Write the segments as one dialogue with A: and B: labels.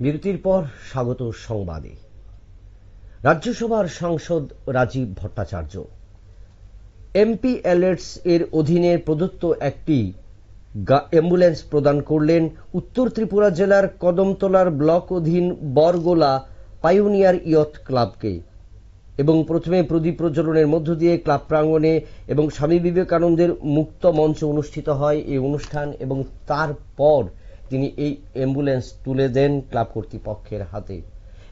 A: বিরতির পর স্বাগত সংবাদে। রাজ্যসভার সাংসদ রাজীব ভট্টাচার্য। এমপি অ্যালার্টস এর অধীনে প্রদত্ত একটি অ্যাম্বুলেন্স প্রদান করলেন উত্তর ত্রিপুরা জেলার কদমতলার ব্লক অধীন বরগোলা পাইওনিয়ার ইয়থ ক্লাবকে এবং প্রথমে প্রদীপ প্রজ্বলনের মধ্য দিয়ে ক্লাব প্রাঙ্গণে এবং স্বামী বিবেকানন্দের মুক্ত মঞ্চ অনুষ্ঠিত হয় এই অনুষ্ঠান এবং তারপর তিনি এই অ্যাম্বুলেন্স তুলে দেন ক্লাব কর্তৃপক্ষের হাতে।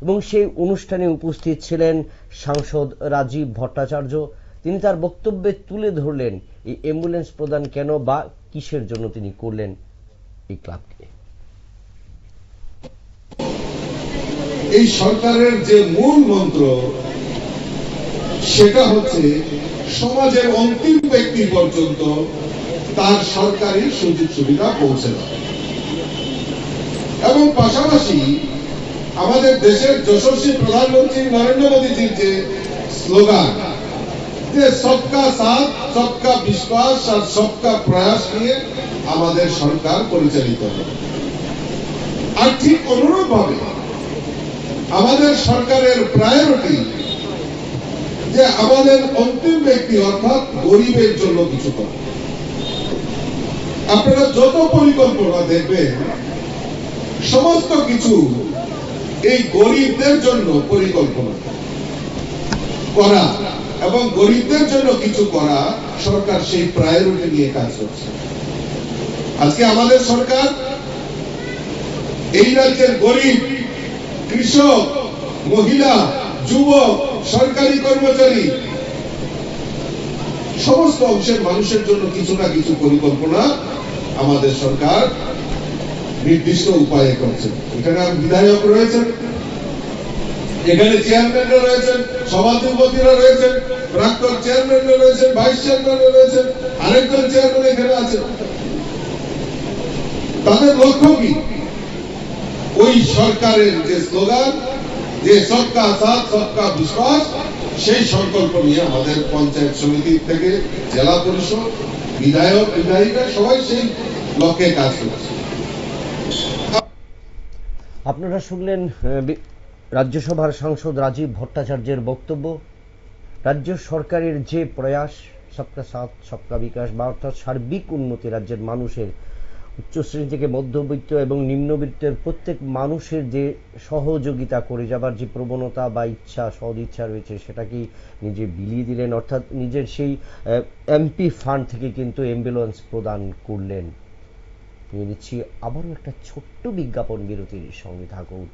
A: এবং সেই অনুষ্ঠানে উপস্থিত ছিলেন সাংসদ রাজীব ভট্টাচার্য। তিনি তার বক্তব্যে তুলে ধরলেন, এই অ্যাম্বুলেন্স প্রদান কেন বা কিসের জন্য তিনি করলেন এই ক্লাবকে?
B: এই সরকারের যে মূল মন্ত্র, সেটা হচ্ছে সমাজের অন্তিম ব্যক্তি পর্যন্ত তার সরকারি সুযোগ সুবিধা পৌঁছে দেওয়া। এবং পাশাপাশি আমাদের দেশের যশস্বী প্রধানমন্ত্রী নরেন্দ্র মোদীজির যে স্লোগান, যে সবকা সাথ, সবকা বিশ্বাস আর সবকা প্রয়াস নিয়ে আমাদের সরকার পরিচালিত হবে। আর ঠিক অনুরূপ ভাবে আমাদের সরকারের প্রায়োরিটি যে আমাদের অন্তিম ব্যক্তি অর্থাৎ গরিবের জন্য কিছু করা। আপনারা যত পরিকল্পনা দেখবেন সমস্ত কিছু এই গরিবদের জন্য পরিকল্পনা করা এবং গরিবদের জন্য কিছু করা সরকার সেই প্রায়োরিটি নিয়ে কাজ করছে। আজকে আমাদের সরকার এই রাজ্যের গরিব, কৃষক, মহিলা, যুবক, সরকারি কর্মচারী, সমস্ত অংশের মানুষের জন্য কিছু না কিছু পরিকল্পনা আমাদের সরকার নির্দিষ্ট উপায়ে করছে এখানে বিধায়ক রয়েছেন, এখানে চেয়ারম্যানরা রয়েছেন, সভাধিপতিরা রয়েছেন, প্রাক্তন চেয়ারম্যানরা রয়েছেন ভাইস চেয়ারম্যানরা রয়েছেন, আরেকজন চেয়ারম্যান এখানে আছেন। তাদের লক্ষ্য কি? ওই সরকারের যে স্লোগান যে সবকা সাথ, সবকা বিশ্বাস, সেই সংকল্প নিয়ে আমাদের পঞ্চায়েত সমিতি থেকে জেলা পরিষদ, বিধায়ক, বিধায়িকা, সবাই সেই লক্ষ্যে কাজ করছে।
A: আপনারা শুনলেন রাজ্যসভার সাংসদ রাজীব ভট্টাচার্যের বক্তব্য। রাজ্য সরকারের যে প্রয়াস, সবকা সাথ, সবকা বিকাশ, বা অর্থাৎ সার্বিক উন্নতি রাজ্যের মানুষের উচ্চ শ্রেণি থেকে মধ্যবিত্ত এবং নিম্নবিত্তের প্রত্যেক মানুষের যে সহযোগিতা করে যাবার যে প্রবণতা বা ইচ্ছা সদ ইচ্ছা রয়েছে সেটাকে নিজে বিলিয়ে দিলেন? অর্থাৎ নিজের সেই এমপি ফান্ড থেকে কিন্তু অ্যাম্বুলেন্স প্রদান করলেন। নিচ্ছি আবারও একটা ছোট্ট বিজ্ঞাপন বিরতির সঙ্গে থাকুন।